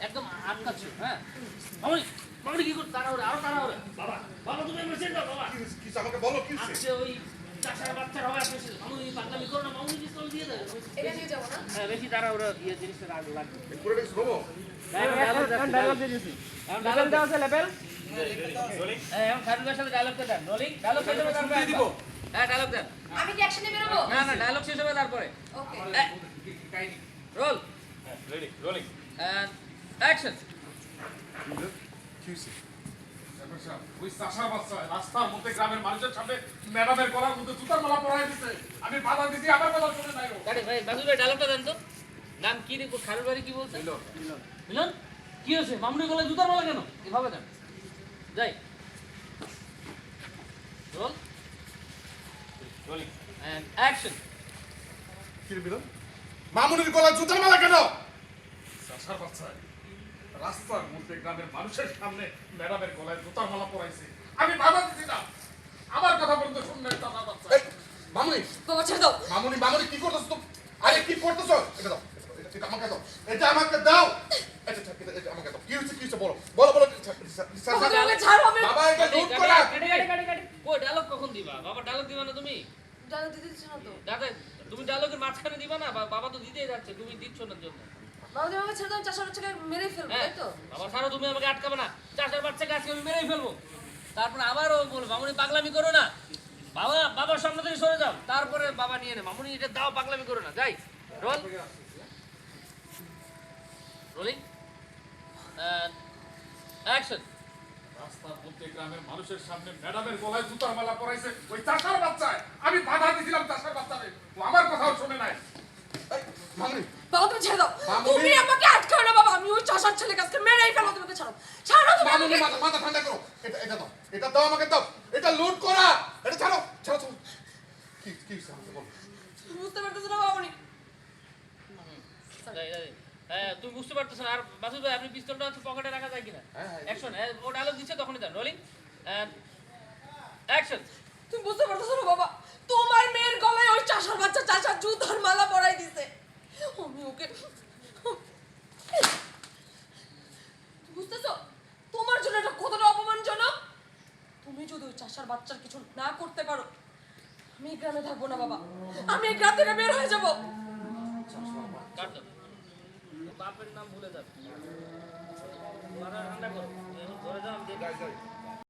একদম আটকাচ্ছ হ্যাঁ। মামনি মামনি কি করছ তাড়াহুড়ো আরও তাড়াহুড়ো। বাবা বাবা তুমি এবার চেন বাবা? কি হচ্ছে? কি হচ্ছে? আমাকে বলো কি হচ্ছে? ওই চাষার বাচ্চার হবে আপনি মামনি পাগলামি করো না মামনি পিস্তল দিয়ে দেয় এটা নিয়ে যাব না? হ্যাঁ বেশি তাড়াহুড়ো ইয়ে জিনিসটা লাগবে ডায়লগ দিয়ে দিছি এখন ডায়লগ দেওয়া আছে লেভেল হ্যাঁ এখন খারুলের সাথে ডায়লগটা দেন। রোলিং ডায়লগ তারপরে দিব? হ্যাঁ ডায়লগ দেন। আমি কি অ্যাকশনে বেরোবো? না না ডায়লগ শেষ হবে তারপরে। Okay roll ready rolling and action কি হচ্ছে? চেয়ারম্যান সাহেব, ওই চাষা বাচ্চা রাস্তার মধ্যে গ্রামের মানুষের সামনে ম্যাডামের গলার মধ্যে জুতার মালা পরাই দিছে। আমি বাধা দিছি আমার কথা শুনে নাই ও। ভাই বাজু ভাই ডায়লগটা দেন তো। নাম কি রে খারুল বাড়ি কি বলছে? মিলন। কি হয়েছে? মামুনি গলায় জুতার মালা কেন? এভাবে দেন। যাই। রোল রোলিং এন্ড অ্যাকশন কি রে বিলন? মামুনির গলায় জুতার মালা কেন? বাচ্চা রাস্তার মধ্যে গ্রামের মানুষের সামনে ম্যাডামের গলায় জুতার মালা পরাইছে। আমি বাধা দিছি না। আমার কথা বলতে শুনলেন চাষা বাচ্চা। মামুনি। বাবা ছেড়ে দাও। মামুনি মামুনি কি করতেছো তো আরে কি করতেছো? এটা দাও। এটা- এটা আমাকে দাও। এটা আমাকে দাও। এটা এটা- আমাকে দাও। কি হচ্ছে কি হচ্ছে বলো। বলো বলো বাবা এটা লুট করা। কই ডায়লগ কখন দিবা? বাবা ডায়লগ দিবা না তুমি? জানো দিতে দিচ্ছ না তো। দাদা তুমি ডায়লগের মাঝখানে দিবা না বাবা তো দিতেই যাচ্ছে তুমি দিচ্ছ না জন্য। বাবা তুমি আমাকে ছেড়ে দাও বাচ্চাকে মেরে ফেলব হ্যাঁ তাই তো? বাবা তুমি আমাকে আটকাবে না। চাষের বাচ্চাকে আজকে আমি মেরেই ফেলব। তারপর আবারও বলব মামুনি পাগলামি করো না। বাবা বাবার সামনে থেকে সরে যাও তারপরে বাবা নিয়ে নে। মামুনি এটা দাও পাগলামি করো না। যাই রোল। রোলিং। অ্যাকশন। রাস্তার মধ্যে গ্রামের মানুষের সামনে ম্যাডামের গলায় জুতার মালা পরাইছে ওই চাষার বাচ্চায়। আমি বাধা দিছিলাম চাষার বাচ্চারে ও আমার কথাও শুনে নাই। বাবা তুমি ছেড়ে দাও। তুমি আমাকে আটকাও না বাবা। আমি ওই চাষার ছেলেকে আজকে মেরেই তুমি ছাড়ো। ছাড়ো তুমি আমাকে। মাথা ঠান্ডা করো। এটা এটা দাও। এটা দাও আমাকে দাও। এটা লুট করা। এটা ছাড়ো ছাড়ো ছাড়ো। কি কি হচ্ছে আমাকে বলো। বুঝতে পারতেছো না বাবা যাই, যাই। হ্যাঁ তুমি বুঝতে পারতেছো আর মাসুদ ভাই আপনি পিস্তলটা হচ্ছে পকেটে রাখা যায় কিনা? হ্যাঁ, হ্যাঁ। অ্যাকশন ও ডায়লগ দিচ্ছে তখনই দেন। রোলিং অ্যাকশন তুমি বুঝতে পারতেছো না বাবা? তোমার মেয়ের গলায় ওই চাষার বাচ্চা চাষার জুতার মালা পরাই দিছে। আমি ওকে বুঝতেছো? তোমার জন্য এটা কতটা অপমানজনক? তুমি যদি ওই চাষার বাচ্চার কিছু না করতে পারো আমি এই গ্রামে থাকব না বাবা। আমি এই গ্রাম থেকে বের হয়ে যাব। কাট দাও বাপের নাম ভুলে যাবে। ঠান্ডা করো ঘরে যাও আমি